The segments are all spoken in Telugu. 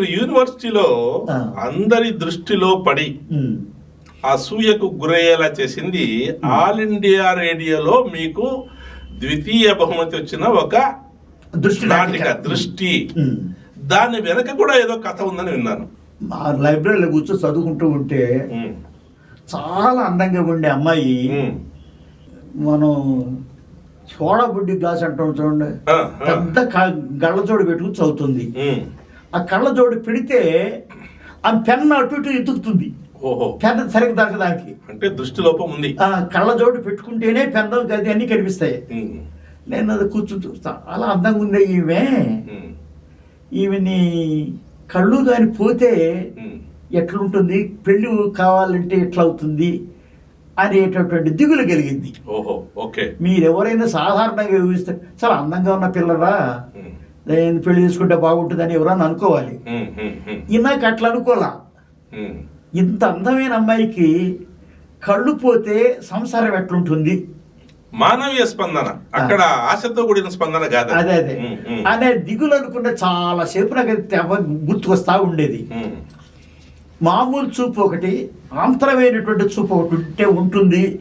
మీరు యూనివర్సిటీలో. అందరి దృష్టిలో పడి. అసూయకు గురయ్యేలా చేసింది ఆల్ ఇండియా రేడియోలో మీకు ద్వితీయ బహుమతి వచ్చిన ఒక దృష్టి నాటిక. దృష్టి. దాని వెనక కూడా ఏదో కథ ఉందని విన్నాను మా లైబ్రరీలో కూర్చొని చదువుకుంటూ ఉంటే చాలా అందంగా ఉండే అమ్మాయి. మనం సోడా బుడ్డి గ్లాస్ అంటాం చూడండి. పెద్ద క- గళ్ళజోడు పెట్టుకుని చదువుతుంది. ఆ కళ్ళజోడు పెడితే ఆ పెన్ అటు ఇటు ఎత్తుకుతుంది. ఓహో. పెన్ సరిగ్గా దొరకదానికి అంటే దృష్టి లోపం ఉంది. ఆ కళ్ళజోడు పెట్టుకుంటేనే పెన్ గది అన్ని కనిపిస్తాయి. నేను అది కూర్చుంటూ చాలా అందంగా ఉంది ఈమె. ఈమెని కళ్ళు కాని పోతే. ఎట్లుంటుంది? పెళ్ళి కావాలంటే ఎట్లా అవుతుంది అనేటటువంటి దిగులు కలిగింది. ఓహో ఓకే. మీరు ఎవరైనా సాధారణంగా ఊహిస్తే చాలా అందంగా ఉన్న పిల్లరా పెళ్ళి చేసుకుంటే బాగుంటుందని ఎవరన్నా అనుకోవాలి. ఈయనకి అట్లా అనుకోలా. ఇంత అందమైన అమ్మాయికి కళ్ళు పోతే సంసారం ఎట్లుంటుంది? మానవీయ స్పందన. అక్కడ ఆశతో కూడిన స్పందన కాదు. అదే అదే. అనే దిగులు అనుకుంటే చాలా సేపు నాకు గుర్తుకొస్తా ఉండేది. మామూలు చూపు ఒకటి ఆంతరమైనటువంటి చూపు ఒకటి ఉంటే ఉంటుంది.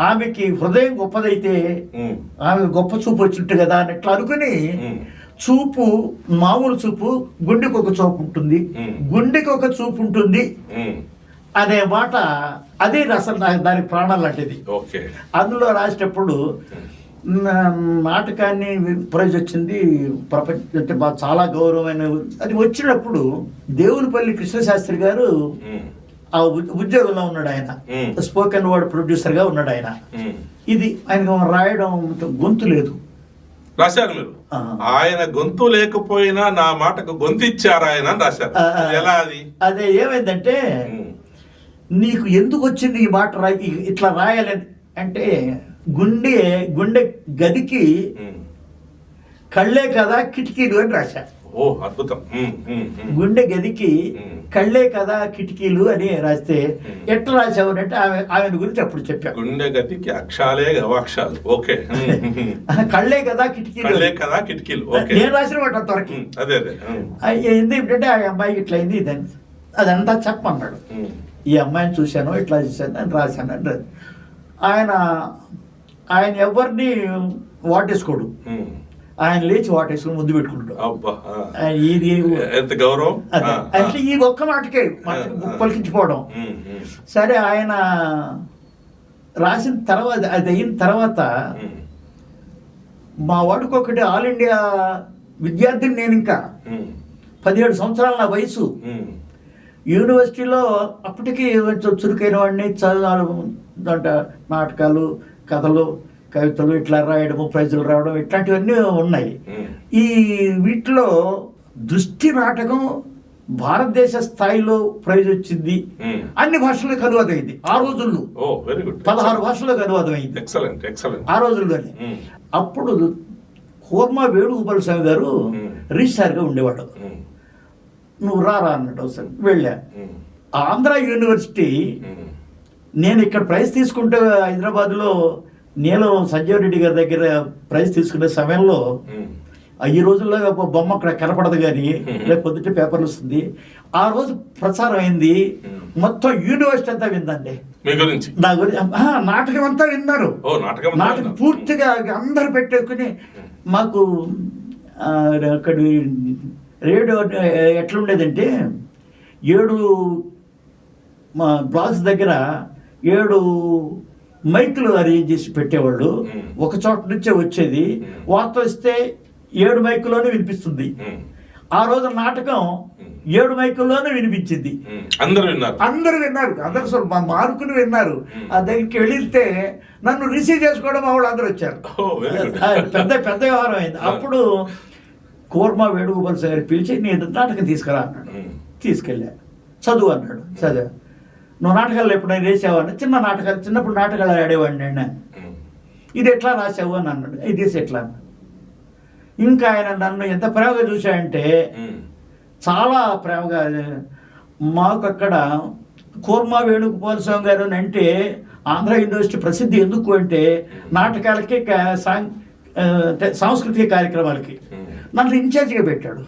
ఆమెకి హృదయం గొప్పదైతే ఆమె గొప్ప చూపు వచ్చినట్టు కదా అని ఇట్లా అనుకుని. చూపు మామూలు చూపు గుండెకి ఒక చూపు ఉంటుంది. గుండెకి ఒక చూపు ఉంటుంది. అనే మాట అదే అసలు దానికి ప్రాణాలు లాంటిది అందులో రాసేటప్పుడు నాటకాన్ని ప్రైజ్ వచ్చింది ప్రపంచ అంటే బాగా చాలా గౌరవమైన అది వచ్చినప్పుడు దేవునిపల్లి కృష్ణశాస్త్రి గారు ఆ ఉద్యోగంలో ఉన్నాడు ఆయన. స్పోకెన్ వర్డ్ ప్రొడ్యూసర్గా ఉన్నాడు ఆయన. ఇది ఆయనకు రాయడం గొంతు లేదు. రాశారు మీరు. ఆయన గొంతు లేకపోయినా నా మాటకు గొంతు ఇచ్చారు ఆయన అని రాశారు. ఎలా అది? అదే ఏమైందంటే నీకు ఎందుకు వచ్చింది ఈ మాట ఇ- ఇట్లా రాయాలని? అంటే గుండె గుండె గదికి. కళ్ళే కదా కిటికీలు అని రాశా ఓ అద్భుతం. గుండె గదికి. కళ్ళే కదా కిటికీలు అని రాస్తే. ఎట్లా రాసావు అంటే ఆమె ఆమె గురించి అప్పుడు చెప్పాను గుండె గతికి అక్షాలే గవాక్షాలు. ఓకే. కళ్ళే కదా కిటికీలు. కళ్ళే కదా కిటికీలు. నేను రాసిన మాట అంతవరకు ఉమ్, అదే అదే. ఏంటంటే ఆ అమ్మాయి ఇట్లా అయింది ఇదని. అదంతా చెప్పమన్నాడు. ఉమ్, ఈ అమ్మాయిని చూశాను ఇట్లా చూశాను అని రాశాను అని రాశాను. ఆయన ఆయన ఎవరిని వాటేసుకోడు. ఆయన లేచి వాటేసుకుని ముందు పెట్టుకుంటాడు. ఇది ఎంత గౌరవం? ఈ ఒక్క మాటకే. పలికించిపోవడం సరే ఆయన రాసిన తర్వాత అది అయిన తర్వాత మా వాడికి ఒకటి ఆల్ ఇండియా విద్యార్థిని నేను ఇంకా పదిహేడు సంవత్సరాల నా వయసు. యూనివర్సిటీలో అప్పటికి కొంచెం చురుకైన వాడిని చదువు నాటకాలు కథలు కవితలు ఇట్లా రాయడము ప్రైజులు రావడం ఇట్లాంటివన్నీ ఉన్నాయి. ఈ వీటిలో దృష్టి నాటకం భారతదేశ స్థాయిలో ప్రైజ్ వచ్చింది. అన్ని భాషలకు అనువాదం అయింది ఆ రోజుల్లో పదహారు భాషలకు అనువాదం అయింది ఎక్సలెంట్ ఎక్సలెంట్. ఆ రోజుల్లోనే. అప్పుడు కూర్మ వేణుగోపాల స్వామి గారు. రిజిస్టార్గా ఉండేవాడు నువ్వు రారా అన్నట్టు ఒకసారి. వెళ్ళా. ఆంధ్ర యూనివర్సిటీ. నేను ఇక్కడ ప్రైజ్ తీసుకుంటే హైదరాబాద్లో నీలం సంజీవ్ రెడ్డి గారి దగ్గర ప్రైజ్ తీసుకునే సమయంలో ఈ రోజుల్లో ఒక బొమ్మ అక్కడ కనపడదు కానీ రేపు పొద్దుటే పేపర్లు వస్తుంది. ఆ రోజు ప్రచారం అయింది. మొత్తం యూనివర్సిటీ అంతా విందండి. మీ గురించి? నా గురించి నాటకం అంతా విన్నారు. నాటకం. పూర్తిగా అందరు పెట్టేసుకుని మాకు అక్కడ రేడియో ఎట్లుండేదంటే ఏడు మా బ్లాక్స్ దగ్గర ఏడు మైకులు అరేంజ్ చేసి పెట్టేవాళ్ళు. ఒక చోట నుంచే వచ్చేది. వార్త వస్తే ఏడు మైకుల్లోనే వినిపిస్తుంది. ఆ రోజు నాటకం. ఏడు మైకుల్లోనే వినిపించింది. అందరూ విన్నారు. అందరూ విన్నారు. అందరు అసలు మా మార్కులు విన్నారు. ఆ దగ్గరికి వెళితే నన్ను రిసీవ్ చేసుకోవడం వాళ్ళు అందరూ వచ్చారు. పెద్ద పెద్ద వ్యవహారం అయింది. అప్పుడు కూర్మ వేణుగోపాల్ సార్ పిలిచి నేను నాటకం తీసుకురా అన్నాడు. తీసుకెళ్ళా. చదువు అన్నాడు. చదువు. నువ్వు నాటకాలు ఎప్పుడైనా వేసావని చిన్న నాటకాలు చిన్నప్పుడు నాటకాలు ఆడేవాడిని నేను. ఇది ఎట్లా రాసావు అని అన్నాడు. ఇది ఎట్లా? అన్నాడు. ఇంకా ఆయన నన్ను ఎంత ప్రేమగా చూశాడంటే ఉమ్, చాలా ప్రేమగా మాకు అక్కడ కూర్మా వేణుగోపాల స్వామి గారు అని అంటే ఆంధ్ర యూనివర్సిటీ ప్రసిద్ధి ఎందుకు అంటే నాటకాలకి సాంస్కృతిక కార్యక్రమాలకి. నన్ను ఇన్ఛార్జిగా పెట్టాడు.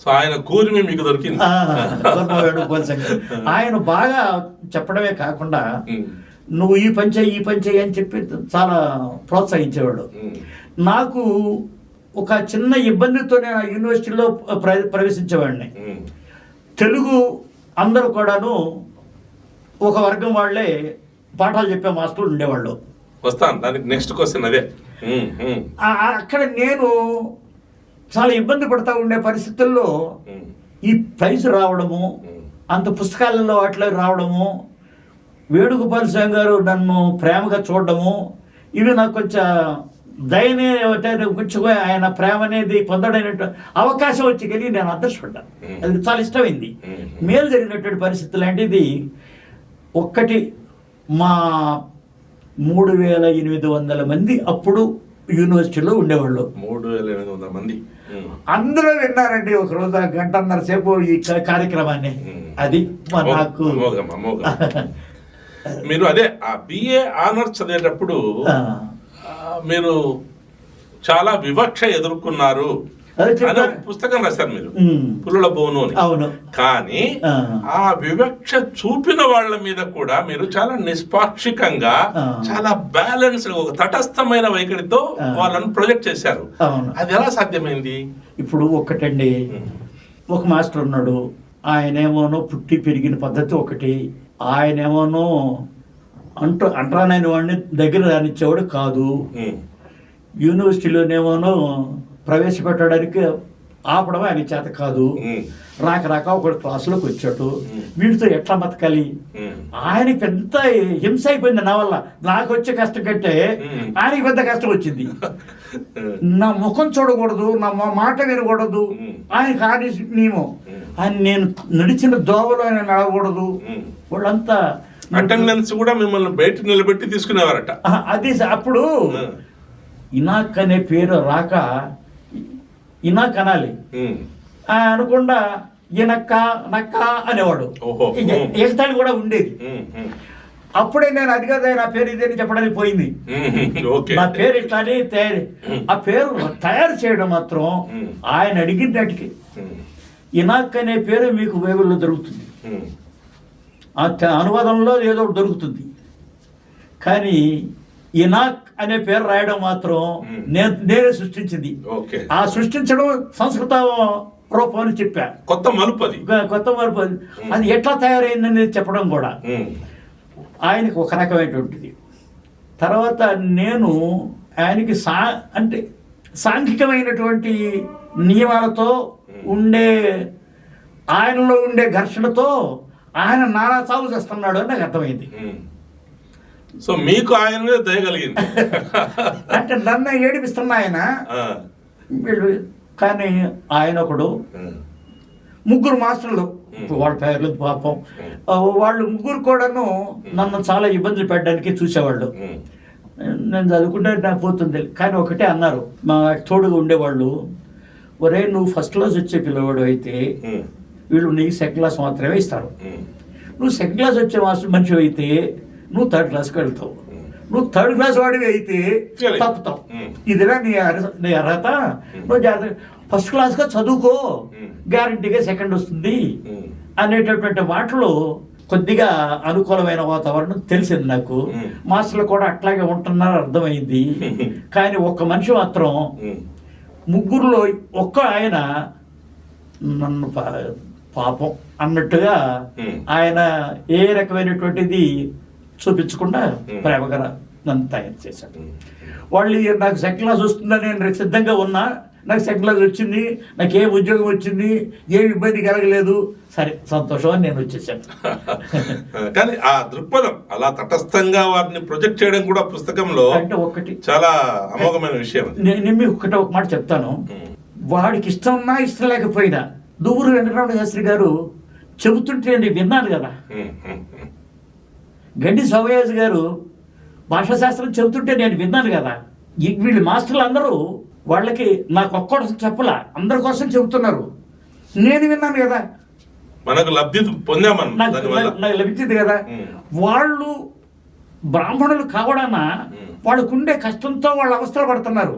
సో ఆయన కూర్మి మీకు దొరికింది. ఆయన బాగా చెప్పడమే కాకుండా నువ్వు ఈ పని చేయి ఈ పని చేయి అని చెప్పి చాలా ప్రోత్సహించేవాడు. నాకు ఒక చిన్న ఇబ్బందితో నేను ఆ యూనివర్సిటీలో ప్ర ప్రవేశించేవాడిని. తెలుగు అందరూ కూడాను ఒక వర్గం వాళ్ళే పాఠాలు చెప్పే మాస్టర్లు ఉండేవాళ్ళు. వస్తాను దానికి నెక్స్ట్ క్వశ్చన్ అదే. అక్కడ నేను చాలా ఇబ్బంది పడతా ఉండే పరిస్థితుల్లో ఈ ప్రైజ్ రావడము అంత పుస్తకాలలో వాటిలో రావడము వేణుగోపాల్ స్వామి గారు నన్ను ప్రేమగా చూడడము ఇవి నాకు కొంచెం దయనే అంటే కొంచెం ఆయన ప్రేమ అనేది పొందడైనట్టు అవకాశం వచ్చి కలిగి నేను అదృష్టపడ్డాను. అది చాలా ఇష్టమైంది. మేలు జరిగినటువంటి పరిస్థితి లాంటిది ఒక్కటి మా మూడు వేల ఎనిమిది వందల మంది అప్పుడు యూనివర్సిటీలో ఉండేవాళ్ళు మూడు వేల ఎనిమిది వందల మంది అందరూ విన్నారండి ఒక రోజు గంటన్నర సేపు ఈ కార్యక్రమాన్ని. అది నాకు మీరు అదే ఆ బిఏ ఆనర్స్ చదివేటప్పుడు మీరు చాలా వివక్ష ఎదుర్కొన్నారు. పుస్తకం రాశారు మీరు. ఉమ్, పులుల బోను అని. అవును. కానీ ఆ. వివక్ష చూపిన వాళ్ళ మీద కూడా మీరు చాలా నిష్పాక్షికంగా. చాలా బ్యాలెన్స్ ఒక తటస్థమైన వైఖరితో. వాళ్ళని ప్రొజెక్ట్ చేశారు. అవును. అది ఎలా సాధ్యమైంది? ఇప్పుడు ఒక్కటండి. ఒక మాస్టర్ ఉన్నాడు. ఆయనేమోనో పుట్టి పెరిగిన పద్ధతి ఒకటి. ఆయనేమోనో అంటూ అంటరానైన వాడిని దగ్గర రానిచ్చేవాడు కాదు. యూనివర్సిటీలోనేమోనో ప్రవేశపెట్టడానికి ఆపడం ఆయన చేత కాదు. ఉమ్, రాక రాక ఒకడు క్లాసులోకి వచ్చాడు. వీడితో ఎట్లా బతకాలి? ఆయనకి పెద్ద హింస అయిపోయింది నా వల్ల. నాకు వచ్చే కష్టం కంటే. ఆయనకి పెద్ద కష్టం వచ్చింది. నా ముఖం చూడకూడదు నా మాట వినకూడదు. ఆయనకి ఆది నియమం. ఆయన నేను నడిచిన దోవలో ఆయన నడవకూడదు. వాళ్ళంతా అటెండెన్స్ కూడా మిమ్మల్ని బయట నిలబెట్టి తీసుకునేవారట. అది అప్పుడు ఇనాక్ అనే పేరు రాక ఇనాక్ అనాలి అనకుండా ఇనక్క నక్క అనేవాడు. ఎగతాళి కూడా ఉండేది. అప్పుడే నేను అది కదా నా పేరు ఇదని చెప్పడానికి పోయింది. నా పేరు ఇట్లానే తయారు. ఆ పేరు తయారు చేయడం మాత్రం. ఆయన అడిగిన దాటికి. ఇనాక్ అనే పేరు మీకు వేవుల్లో దొరుకుతుంది. ఆ అనువాదంలో ఏదో ఒకటి దొరుకుతుంది. కానీ ఇనాక్ అనే పేరు రాయడం మాత్రం. నేను నేనే సృష్టించింది. ఆ సృష్టించడం సంస్కృత రూపం అని చెప్పా. కొత్త మలుపు అది. కొ- కొత్త మార్పు అది. అది ఎట్లా తయారైందని చెప్పడం కూడా. ఆయనకి ఒక రకమైనటువంటిది. తర్వాత నేను ఆయనకి సా అంటే సాంఘికమైనటువంటి నియమాలతో ఉండే ఆయనలో ఉండే ఘర్షణతో ఆయన నానా సాగు చేస్తున్నాడు అని నాకు అర్థమైంది. సో మీకు ఆయన మీద దయగలిగింది అంటే నన్ను ఏడిపిస్తున్న ఆయన వీళ్ళు కానీ ఆయన ఒకడు ముగ్గురు మాస్టర్లు. వాళ్ళ పేర్లు పాపం. వాళ్ళు ముగ్గురు కూడాను నన్ను చాలా ఇబ్బందులు పెట్టడానికి చూసేవాళ్ళు. నేను చదువుకుంటే నాకు పోతుంది. కానీ ఒకటే అన్నారు. మా తోడుగా ఉండేవాళ్ళు ఒరే నువ్వు ఫస్ట్ క్లాస్ వచ్చే పిల్లవాడు అయితే వీళ్ళు నీకు సెకండ్ క్లాస్ మాత్రమే ఇస్తారు. నువ్వు సెకండ్ క్లాస్ వచ్చే మాస్టర్ మనిషి అయితే నువ్వు థర్డ్ క్లాస్కి వెళ్తావు. నువ్వు థర్డ్ క్లాస్ వాడివి అయితే. తప్పుతావు. ఇదిరా నీ అర్హత నీ అర్హత నువ్వు జాగ్రత్త ఫస్ట్ క్లాస్గా చదువుకో. గ్యారంటీగా సెకండ్ వస్తుంది అనేటటువంటి మాటలు కొద్దిగా అనుకూలమైన వాతావరణం తెలిసింది నాకు. మాస్టర్లు కూడా అట్లాగే ఉంటున్నారు అర్థమైంది కానీ ఒక్క మనిషి మాత్రం ముగ్గురులో ఒక్క ఆయన నన్ను పాపం అన్నట్టుగా. ఆయన ఏ రకమైనటువంటిది చూపించకుండా. ప్రేమగా నన్ను తయారు చేశాడు. వాళ్ళు నాకు సెకండ్ క్లాస్ వస్తుందని నేను సిద్ధంగా ఉన్నా నాకు సెకండ్ క్లాస్ వచ్చింది నాకు ఏ ఉద్యోగం వచ్చింది ఏ ఇబ్బంది కలగలేదు. సరే సంతోషం అని నేను వచ్చేసాను కానీ ఆ దృక్పథం అలా తటస్థంగా వారిని ప్రొజెక్ట్ చేయడం కూడా పుస్తకంలో అంటే ఒకటి చాలా అమోఘమైన విషయం నేను మీకు ఒకటి ఒక మాట చెప్తాను. వాడికి ఇష్టం ఉన్నా ఇష్టం లేకపోయినా దువ్వురు వెంకటరమణ శాస్త్రి గారు చెబుతుంటే నేను విన్నాను కదా. ఉమ్, ఉమ్, ఉమ్. గండి సోమయాజు గారు భాషాశాస్త్రం చెబుతుంటే నేను విన్నాను కదా. వీళ్ళు మాస్టర్లు అందరూ వాళ్ళకి నాకు ఒక్కడు చెప్పలా అందరి కోసం చెబుతున్నారు. నేను విన్నాను కదా. మనకు లబ్ధి పొందామన్న నాకు లభించింది కదా. వాళ్ళు బ్రాహ్మణులు కావడాన. వాళ్ళకుండే కష్టంతో వాళ్ళు అవస్థలు పడుతున్నారు.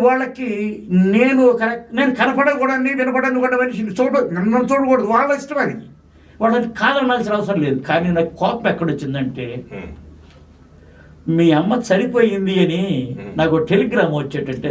వాళ్ళకి నేను నేను కనపడకూడదు వినపడని కూడా మనిషిని చూడ నన్ను చూడకూడదు వాళ్ళ ఇష్టం అది. వాళ్ళని కాదనాల్సిన అవసరం లేదు కానీ నాకు కోపం ఎక్కడొచ్చిందంటే. మీ అమ్మ చనిపోయింది అని నాకు టెలిగ్రామ్ వచ్చేటంటే